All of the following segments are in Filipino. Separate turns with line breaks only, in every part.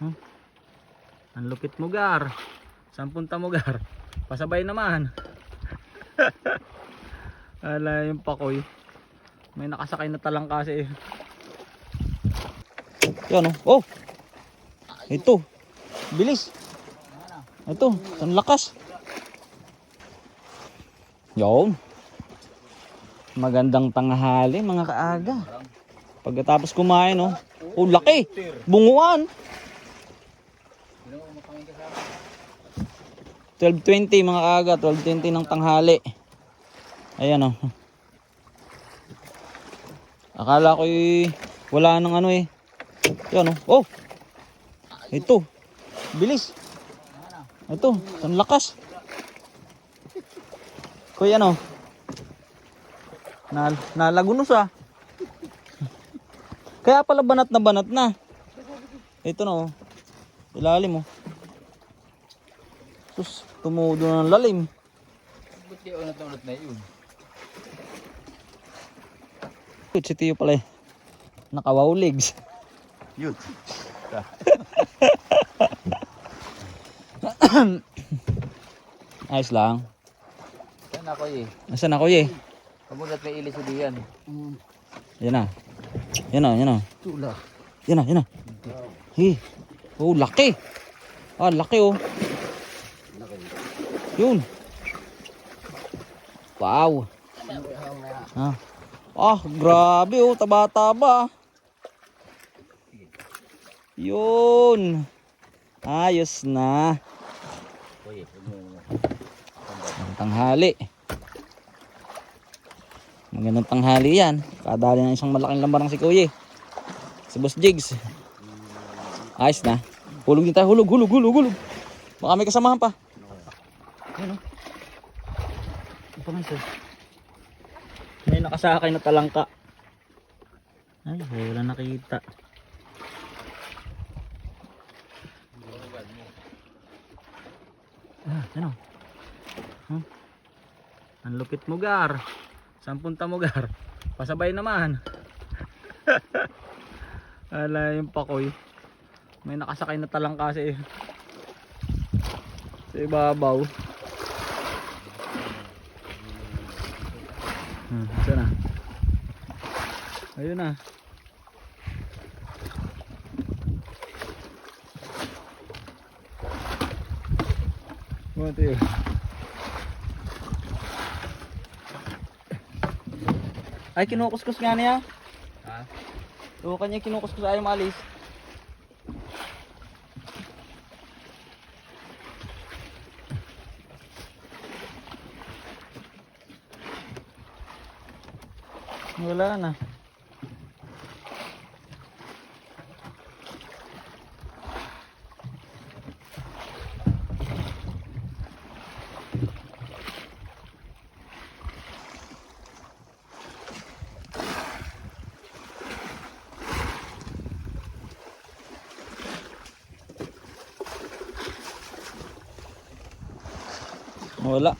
Huh? Ang lupit mo gar. Saan punta mo gar? Pasabay naman. Ala yung pakoy. May nakasakay na talang kasi. Yan oh. Oh. Ito. Bilis. Ito. Ang lakas. Yun. Magandang tanghali mga kaaga. Pagkatapos kumain oh. Oh laki. Bunguan. 12.20 mga kaaga. 12.20 ng tanghali. Ayan oh. Akala ko wala nang ano eh. Yan oh. Oh. Ito. Bilis. Ito, ang lakas. Kuya ano? Na nalagunos ah. Kaya pala banat na banat na. Ito na oh. Ilalim oh. Sus, tumudo ng lalim.
Ba't di unat na unat na yun?
Wait, si Tio pala eh. Nakawaw legs.
Yun.
Ayos lang.
Yan ako eh.
Nasaan ako eh?
Kamunat na ilis sa diyan.
Yan na. Yan na, yan na.
Tula.
Yan na, yan na. Hey. Oh, laki. Ah, laki oh. Yun. Wow. Ah. Ah, grabe oh, taba-taba. Yun. Ayos na. Tanghali. Magandang tanghali yan. Kadali ng isang malaking lambarang si Kuya. Si Boss Jigs. Ayos na. Hulog din tayo. Hulog, hulog, hulog, hulog. Baka may kasamahan pa. Ayun o. Ito nga sir. May nakasakay na talangka. Ay, wala nakita. Ah, ano? Hmm? Ang lupit mo gar. Saan punta mo gar? Pasabay naman. Ala yung pakoy. May nakasakay na talang kasi. Sa ibabaw. Hmm, saan na? Ayun na. What yun? Ay, kinukuskus nga niya.
Ha?
Oo, kanya kinukuskus ayaw maalis. Wala na. Wala.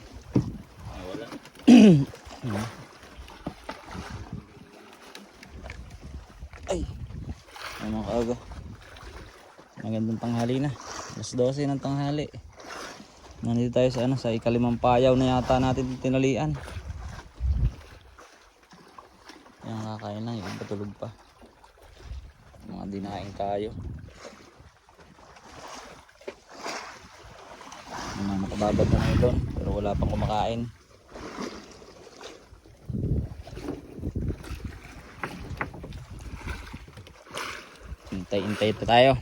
Ah, wala.
Ay mga. Magandang tanghali na. Alas 12 ng tanghali. Nandito tayo sa ano, sa ikalimang payaw na yata natin tinalian. Yan kakain lang, yung patulog pa. Mga dinaing tayo. Mga nakababad na doon, pero wala pang kumakain. Hintay-hintay pa tayo.